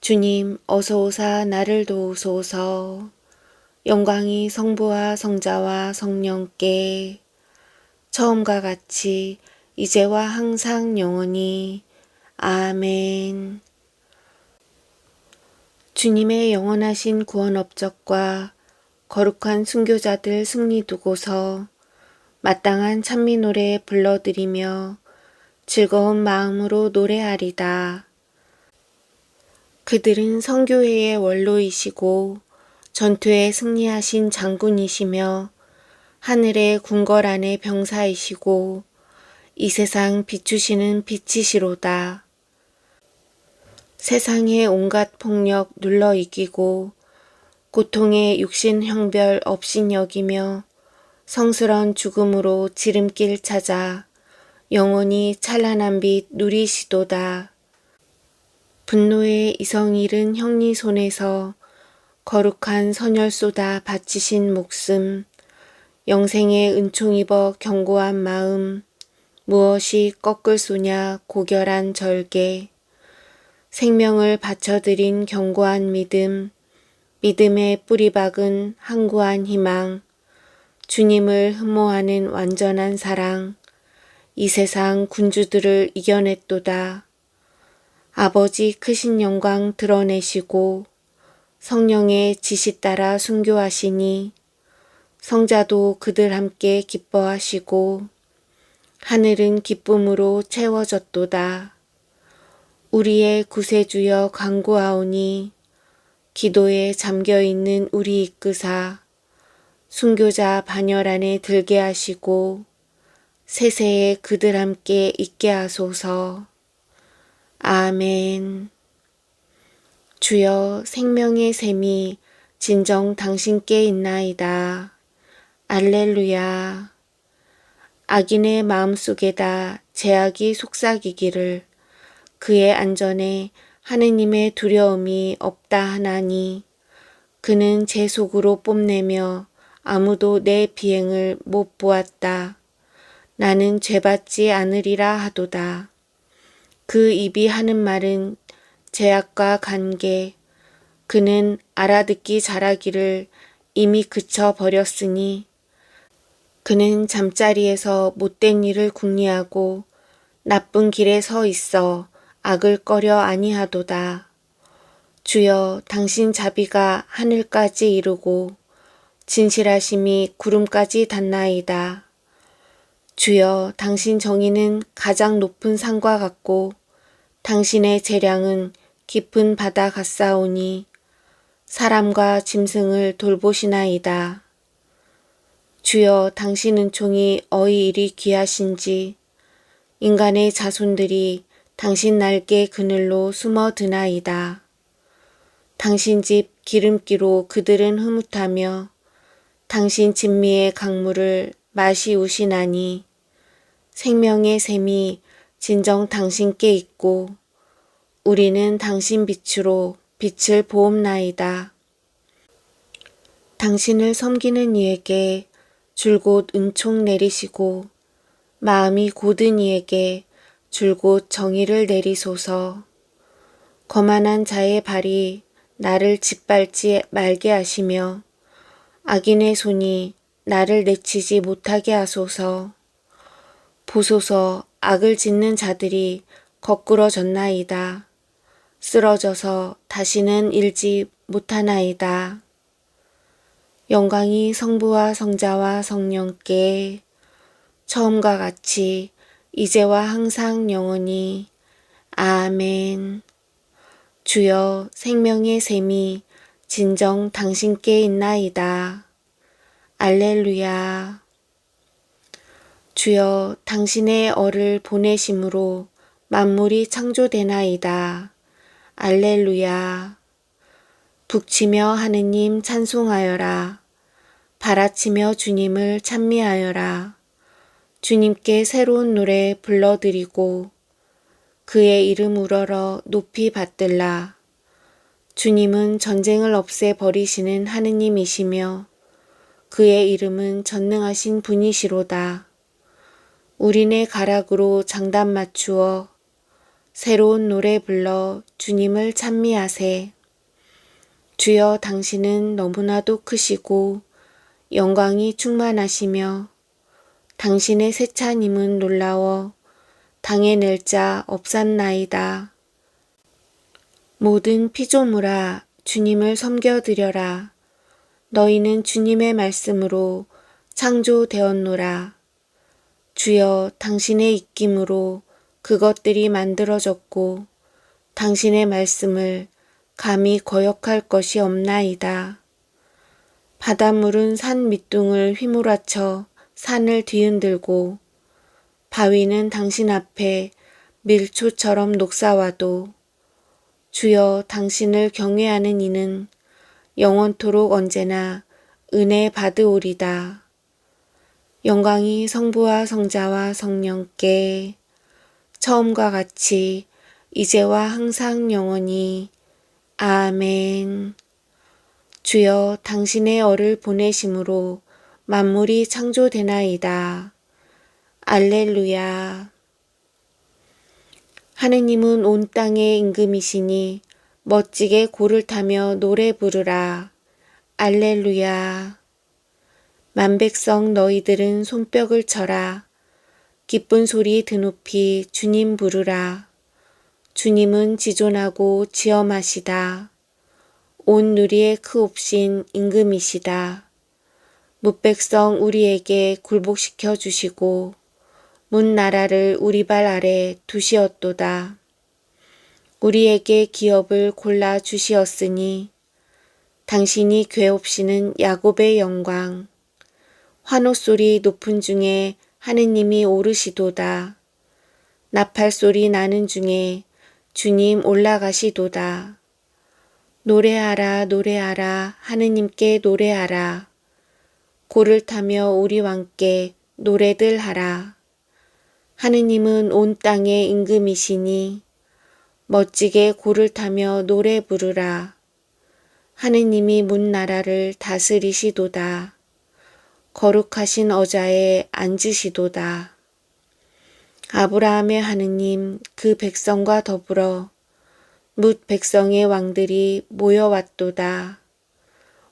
주님 어서 오사 나를 도우소서. 영광이 성부와 성자와 성령께 처음과 같이 이제와 항상 영원히 아멘. 주님의 영원하신 구원 업적과 거룩한 순교자들 승리 두고서 마땅한 찬미 노래 불러드리며 즐거운 마음으로 노래하리다. 그들은 성교회의 원로이시고 전투에 승리하신 장군이시며 하늘의 궁궐 안의 병사이시고 이 세상 비추시는 빛이시로다. 세상의 온갖 폭력 눌러 이기고 고통의 육신 형별 없인 여기며 성스런 죽음으로 지름길 찾아 영원히 찬란한 빛 누리시도다. 분노의 이성 잃은 형리 손에서 거룩한 선열 쏟아 바치신 목숨, 영생의 은총 입어 견고한 마음, 무엇이 꺾을 수냐 고결한 절개, 생명을 바쳐드린 견고한 믿음, 믿음의 뿌리 박은 항구한 희망, 주님을 흠모하는 완전한 사랑, 이 세상 군주들을 이겨냈도다. 아버지 크신 영광 드러내시고 성령의 지시 따라 순교하시니 성자도 그들 함께 기뻐하시고 하늘은 기쁨으로 채워졌도다. 우리의 구세주여 강구하오니 기도에 잠겨 있는 우리 이끄사 순교자 반열 안에 들게 하시고 세세에 그들 함께 있게 하소서. 아멘. 주여 생명의 샘이 진정 당신께 있나이다. 알렐루야. 악인의 마음속에다 제약이 속삭이기를 그의 안전에 하느님의 두려움이 없다 하나니 그는 제 속으로 뽐내며 아무도 내 비행을 못 보았다. 나는 죄받지 않으리라 하도다. 그 입이 하는 말은 제약과 관계, 그는 알아듣기 잘하기를 이미 그쳐 버렸으니 그는 잠자리에서 못된 일을 궁리하고 나쁜 길에 서 있어 악을 꺼려 아니하도다. 주여 당신 자비가 하늘까지 이르고 진실하심이 구름까지 닿나이다. 주여 당신 정의는 가장 높은 산과 같고 당신의 재량은 깊은 바다 같사오니 사람과 짐승을 돌보시나이다. 주여 당신은 종이 어이 일이 귀하신지 인간의 자손들이 당신 날개 그늘로 숨어 드나이다. 당신 집 기름기로 그들은 흐뭇하며 당신 진미의 강물을 마시우시나니 생명의 샘이 진정 당신께 있고 우리는 당신 빛으로 빛을 보옵나이다. 당신을 섬기는 이에게 줄곧 은총 내리시고 마음이 고든 이에게 줄곧 정의를 내리소서. 거만한 자의 발이 나를 짓밟지 말게 하시며 악인의 손이 나를 내치지 못하게 하소서. 보소서 악을 짓는 자들이 거꾸러졌나이다. 쓰러져서 다시는 일지 못하나이다. 영광이 성부와 성자와 성령께 처음과 같이 이제와 항상 영원히 아멘. 주여 생명의 샘이 진정 당신께 있나이다. 알렐루야. 주여 당신의 어를 보내심으로 만물이 창조되나이다. 알렐루야. 북치며 하느님 찬송하여라. 바라치며 주님을 찬미하여라. 주님께 새로운 노래 불러드리고 그의 이름 우러러 높이 받들라. 주님은 전쟁을 없애 버리시는 하느님이시며 그의 이름은 전능하신 분이시로다. 우리네 가락으로 장단 맞추어 새로운 노래 불러 주님을 찬미하세. 주여 당신은 너무나도 크시고 영광이 충만하시며 당신의 세차님은 놀라워 당해낼 자 없었나이다. 모든 피조물아 주님을 섬겨드려라. 너희는 주님의 말씀으로 창조되었노라. 주여 당신의 입김으로 그것들이 만들어졌고 당신의 말씀을 감히 거역할 것이 없나이다. 바닷물은 산 밑둥을 휘몰아쳐 산을 뒤흔들고 바위는 당신 앞에 밀초처럼 녹사와도 주여 당신을 경외하는 이는 영원토록 언제나 은혜 받으오리다. 영광이 성부와 성자와 성령께 처음과 같이 이제와 항상 영원히 아멘. 주여 당신의 어를 보내심으로 만물이 창조되나이다. 알렐루야. 하느님은 온 땅의 임금이시니 멋지게 고를 타며 노래 부르라. 알렐루야. 만백성 너희들은 손뼉을 쳐라. 기쁜 소리 드높이 주님 부르라. 주님은 지존하고 지엄하시다. 온 누리의 크옵신 임금이시다. 무백성 우리에게 굴복시켜 주시고 문 나라를 우리 발 아래 두시었도다. 우리에게 기업을 골라 주시었으니 당신이 괴옵시는 야곱의 영광 환호 소리 높은 중에 하느님이 오르시도다. 나팔 소리 나는 중에 주님 올라가시도다. 노래하라 노래하라 하느님께 노래하라. 고를 타며 우리 왕께 노래들 하라. 하느님은 온 땅의 임금이시니 멋지게 고를 타며 노래 부르라. 하느님이 문 나라를 다스리시도다. 거룩하신 어자에 앉으시도다. 아브라함의 하느님 그 백성과 더불어 뭇 백성의 왕들이 모여왔도다.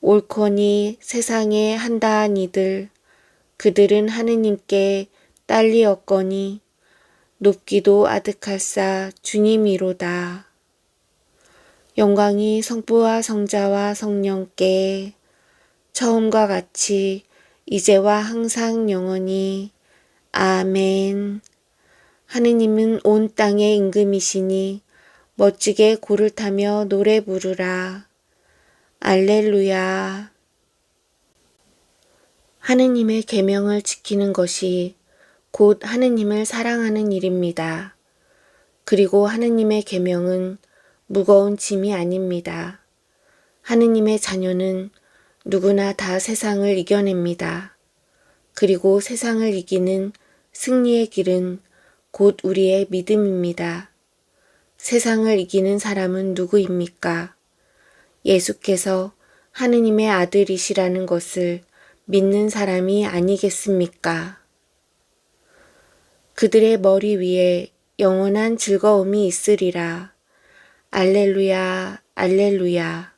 옳거니 세상에 한다한 이들 그들은 하느님께 딸리었거니 높기도 아득할사 주님이로다. 영광이 성부와 성자와 성령께 처음과 같이 이제와 항상 영원히 아멘. 하느님은 온 땅의 임금이시니 멋지게 고를 타며 노래 부르라. 알렐루야. 하느님의 계명을 지키는 것이 곧 하느님을 사랑하는 일입니다. 그리고 하느님의 계명은 무거운 짐이 아닙니다. 하느님의 자녀는 누구나 다 세상을 이겨냅니다. 그리고 세상을 이기는 승리의 길은 곧 우리의 믿음입니다. 세상을 이기는 사람은 누구입니까? 예수께서 하느님의 아들이시라는 것을 믿는 사람이 아니겠습니까? 그들의 머리 위에 영원한 즐거움이 있으리라. 알렐루야, 알렐루야.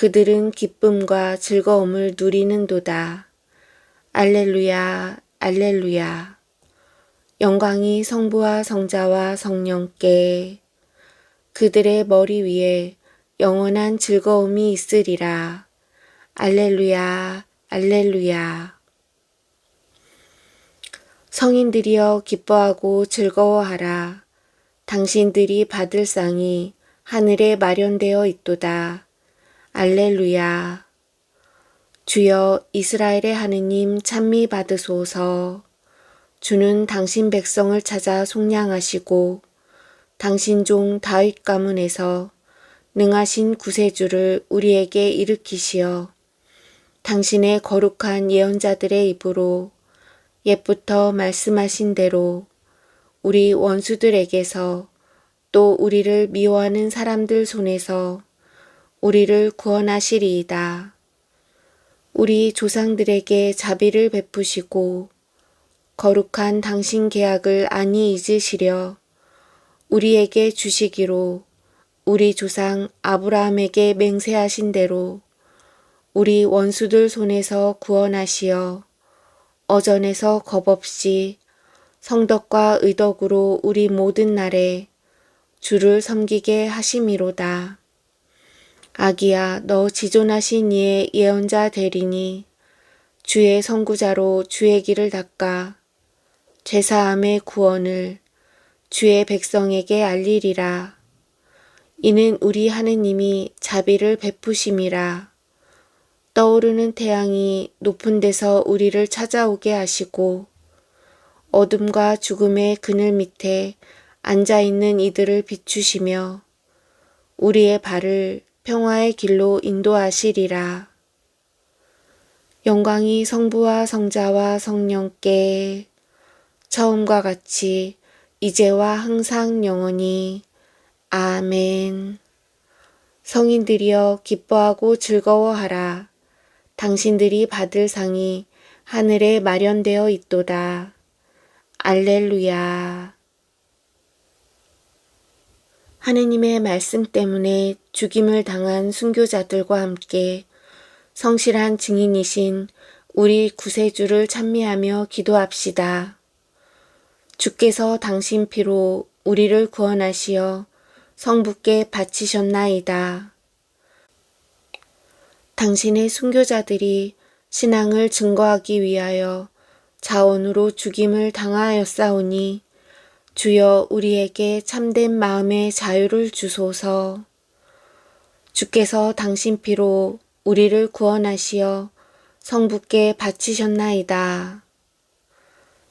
그들은 기쁨과 즐거움을 누리는도다. 알렐루야, 알렐루야. 영광이 성부와 성자와 성령께 그들의 머리 위에 영원한 즐거움이 있으리라. 알렐루야, 알렐루야. 성인들이여 기뻐하고 즐거워하라. 당신들이 받을 상이 하늘에 마련되어 있도다. 알렐루야. 주여 이스라엘의 하느님 찬미 받으소서. 주는 당신 백성을 찾아 속량하시고 당신 종 다윗 가문에서 능하신 구세주를 우리에게 일으키시어 당신의 거룩한 예언자들의 입으로 옛부터 말씀하신 대로 우리 원수들에게서 또 우리를 미워하는 사람들 손에서 우리를 구원하시리이다. 우리 조상들에게 자비를 베푸시고 거룩한 당신 계약을 안이 잊으시려 우리에게 주시기로 우리 조상 아브라함에게 맹세하신 대로 우리 원수들 손에서 구원하시어 어전에서 겁없이 성덕과 의덕으로 우리 모든 날에 주를 섬기게 하심이로다. 아기야 너 지존하신 이의 예언자 되리니 주의 선구자로 주의 길을 닦아 죄사함의 구원을 주의 백성에게 알리리라. 이는 우리 하느님이 자비를 베푸심이라. 떠오르는 태양이 높은 데서 우리를 찾아오게 하시고 어둠과 죽음의 그늘 밑에 앉아 있는 이들을 비추시며 우리의 발을 평화의 길로 인도하시리라. 영광이 성부와 성자와 성령께 처음과 같이 이제와 항상 영원히 아멘. 성인들이여 기뻐하고 즐거워하라. 당신들이 받을 상이 하늘에 마련되어 있도다. 알렐루야. 하느님의 말씀 때문에 죽임을 당한 순교자들과 함께 성실한 증인이신 우리 구세주를 찬미하며 기도합시다. 주께서 당신 피로 우리를 구원하시어 성부께 바치셨나이다. 당신의 순교자들이 신앙을 증거하기 위하여 자원으로 죽임을 당하였사오니 주여 우리에게 참된 마음의 자유를 주소서. 주께서 당신 피로 우리를 구원하시어 성부께 바치셨나이다.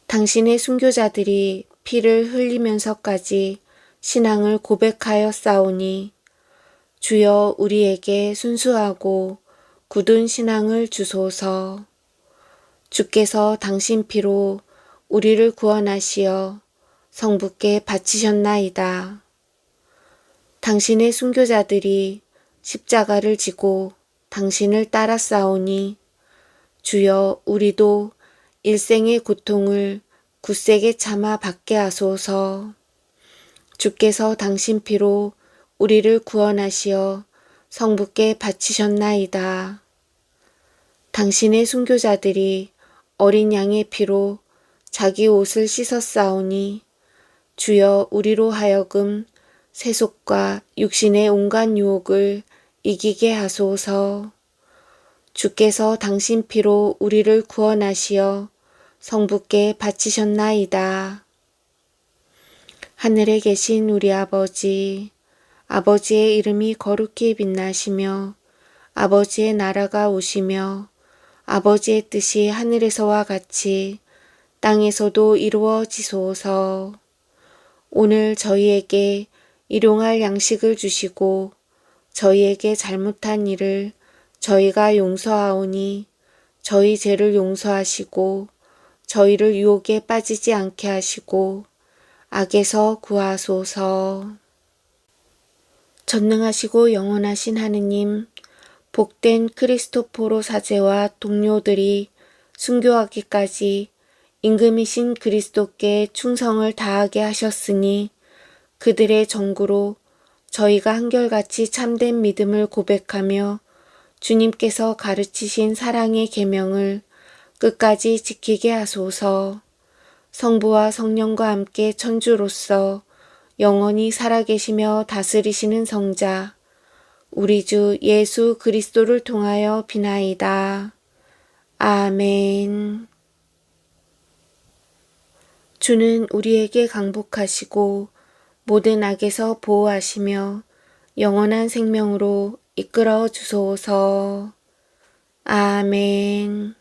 당신의 순교자들이 피를 흘리면서까지 신앙을 고백하여 싸우니 주여 우리에게 순수하고 굳은 신앙을 주소서. 주께서 당신 피로 우리를 구원하시어 성부께 바치셨나이다. 당신의 순교자들이 십자가를 지고 당신을 따라 싸우니 주여 우리도 일생의 고통을 굳세게 참아 받게 하소서. 주께서 당신 피로 우리를 구원하시어 성부께 바치셨나이다. 당신의 순교자들이 어린 양의 피로 자기 옷을 씻었사오니 주여 우리로 하여금 세속과 육신의 온갖 유혹을 이기게 하소서. 주께서 당신 피로 우리를 구원하시어 성부께 바치셨나이다. 하늘에 계신 우리 아버지, 아버지의 이름이 거룩히 빛나시며 아버지의 나라가 오시며 아버지의 뜻이 하늘에서와 같이 땅에서도 이루어지소서. 오늘 저희에게 일용할 양식을 주시고 저희에게 잘못한 일을 저희가 용서하오니 저희 죄를 용서하시고 저희를 유혹에 빠지지 않게 하시고 악에서 구하소서. 전능하시고 영원하신 하느님, 복된 크리스토포로 사제와 동료들이 순교하기까지 임금이신 그리스도께 충성을 다하게 하셨으니 그들의 정구로 저희가 한결같이 참된 믿음을 고백하며 주님께서 가르치신 사랑의 계명을 끝까지 지키게 하소서. 성부와 성령과 함께 천주로서 영원히 살아계시며 다스리시는 성자 우리 주 예수 그리스도를 통하여 비나이다. 아멘. 주는 우리에게 강복하시고 모든 악에서 보호하시며 영원한 생명으로 이끌어 주소서. 아멘.